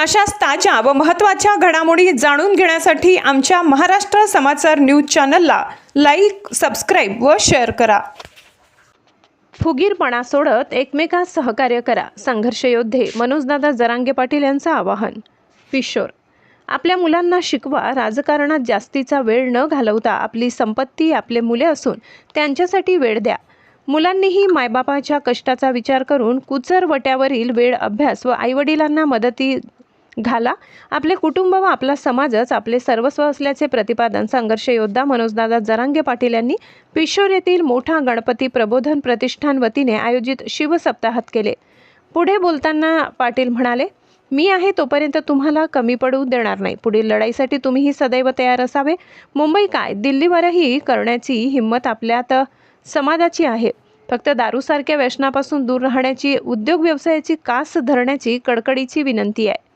अशाच ताज्या व महत्त्वाच्या घडामोडी जाणून घेण्यासाठी आमच्या महाराष्ट्र समाचार न्यूज चॅनलला लाईक सबस्क्राईब व शेअर करा. फुगीरपणा सोडत एकमेकास सहकार्य करा संघर्ष योद्धे मनोजदादा जरांगे पाटील यांचं आवाहन. किशोर आपल्या मुलांना शिकवा राजकारणात जास्तीचा वेळ न घालवता आपली संपत्ती आपले मुले असून त्यांच्यासाठी वेळ द्या. मुलांनीही मायबापाच्या कष्टाचा विचार करून कुचर वट्यावरील वेळ अभ्यास व आईवडिलांना मदती घाला. आपले कुटुंब व आपला समाजच आपले सर्वस्व असल्याचे प्रतिपादन संघर्ष योद्धा मनोजदादा जरांगे पाटील यांनी पिशोर येथील मोठा गणपती प्रबोधन प्रतिष्ठान वतीने आयोजित शिवसप्ताहात केले. पुढे बोलताना पाटील म्हणाले मी आहे तोपर्यंत तुम्हाला कमी पडू देणार नाही. पुढील लढाईसाठी तुम्हीही सदैव तयार असावे. मुंबई काय? दिल्लीवरही करण्याची हिंमत आपल्यात समाजाची आहे. फक्त दारूसारख्या व्यसनापासून दूर राहण्याची उद्योग व्यवसायाची कास धरण्याची कडकडीची विनंती आहे.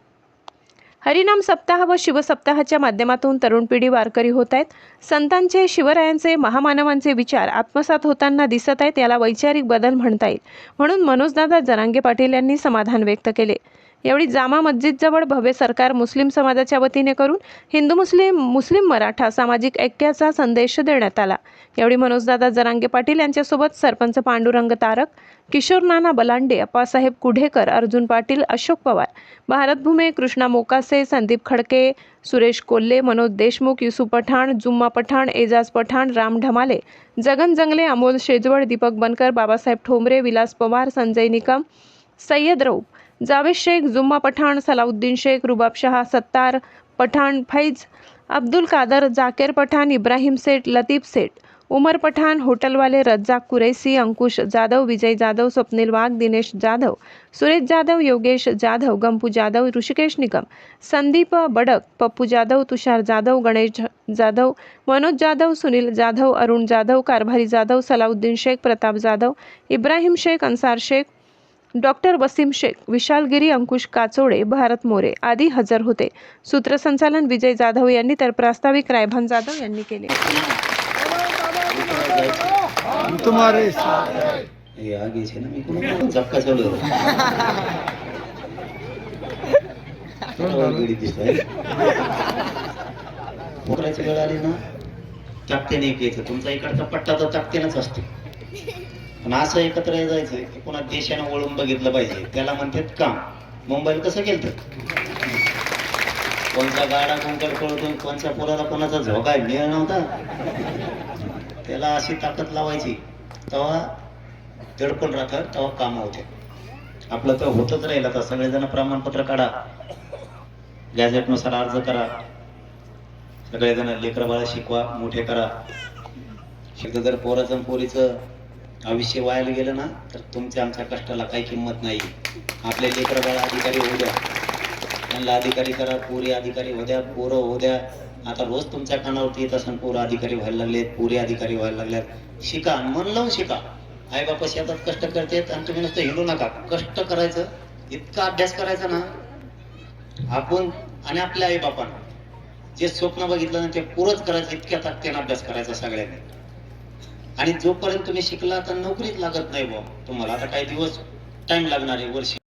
हरिनाम सप्ताह व शिवसप्ताहाच्या माध्यमातून तरुण पिढी वारकरी होत आहेत. संतांचे शिवरायांचे महामानवांचे विचार आत्मसात होताना दिसत आहेत याला वैचारिक बदल म्हणता येईल. म्हणून मनोजदादा जरांगे पाटील यांनी समाधान व्यक्त केले. यावेळी जामा मस्जिदजवळ भव्य सरकार मुस्लिम समाजाच्या वतीने करून हिंदू मुस्लिम मुस्लिम मराठा सामाजिक ऐक्याचा संदेश देण्यात आला. यावेळी मनोजदादा जरांगे पाटील यांच्यासोबत सरपंच पांडुरंग तारक किशोर नाना बलांडे अप्पासाहेब कुढेकर अर्जुन पाटील अशोक पवार भारतभूमे कृष्णा मोकासे संदीप खडके सुरेश कोल्हे मनोज देशमुख युसुफ पठाण जुम्मा पठाण एजाज पठाण राम ढमाले जगन जंगले अमोल शेजवळ दीपक बनकर बाबासाहेब ठोंबरे विलास पवार संजय निकम सय्यद रऊप जावेद शेख जुम्मा पठाण सलाउद्दीन शेख रुबाब शहा सत्तार पठाण फैज अब्दुल कादर जाकेर पठाण इब्राहिम सेठ लतीफ सेठ उमर पठाण हॉटेलवाले रज्जाक कुरैसी अंकुश जाधव विजय जाधव स्वप्नील वाघ दिनेश जाधव सुरेश जाधव योगेश जाधव गंपू जाधव ऋषिकेश निगम संदीप बडक पप्पू जाधव तुषार जाधव गणेश जाधव मनोज जाधव सुनील जाधव अरुण जाधव कारभारी जाधव सलाउद्दीन शेख प्रताप जाधव इब्राहिम शेख अन्सार शेख डॉक्टर वसीम शेख विशालगिरी अंकुश काचोडे भारत मोरे आदी हजर होते. सूत्रसंचालन विजय जाधव यांनी तर प्रास्ताविक रायभान जाधव यांनी केले. चाकते नाही घ्यायचं तुमचा इकडचा पट्टा तर चाकतेनच असते. पण असं एकत्र जायचं की पुन्हा देशानं वळून बघितलं पाहिजे. त्याला म्हणतात काम. मुंबईला कसं केलं कोणचा गाडा कोणकडे पळतो कोणच्या पोराला कोणाचा झोका मिळ नव्हता. त्याला अशी ताकद लावायची. तेव्हा दडपण राहतं तेव्हा काम होते. आपलं तर होतच राहील आता. सगळेजण प्रमाणपत्र काढा. गॅझेटनुसार अर्ज करा. सगळेजण लेकरं बाळा शिकवा मोठे करा. शिकलं जर पोराचं पोरीचं आयुष्य व्हायला गेलं ना तर तुमच्या आमच्या कष्टाला काही किंमत नाही. आपले लेकर बाळा अधिकारी होऊ द्या. त्यांना अधिकारी करा पोरी अधिकारी होऊ द्या पोरं होऊ द्या. आता रोज तुमच्या कानावरती येत असून पोरं अधिकारी व्हायला लागलेत पुरे अधिकारी व्हायला लागल्यात. शिका मन लावून शिका. आई बापा शेतात कष्ट करतेत आणि तुम्ही नुसतं हिंडू नका. कष्ट करायचं इतका अभ्यास करायचा ना आपण आणि आपल्या आई बापानं जे स्वप्न बघितलं ना ते पुरंच करायचं इतक्या ताकदीनं अभ्यास करायचा सगळ्यांनी. आणि जोपर्यंत तुम्ही शिकला तर नोकरीच लागत नाही बुवा. तुम्हाला आता काही दिवस टाइम लागणार आहे वर्ष.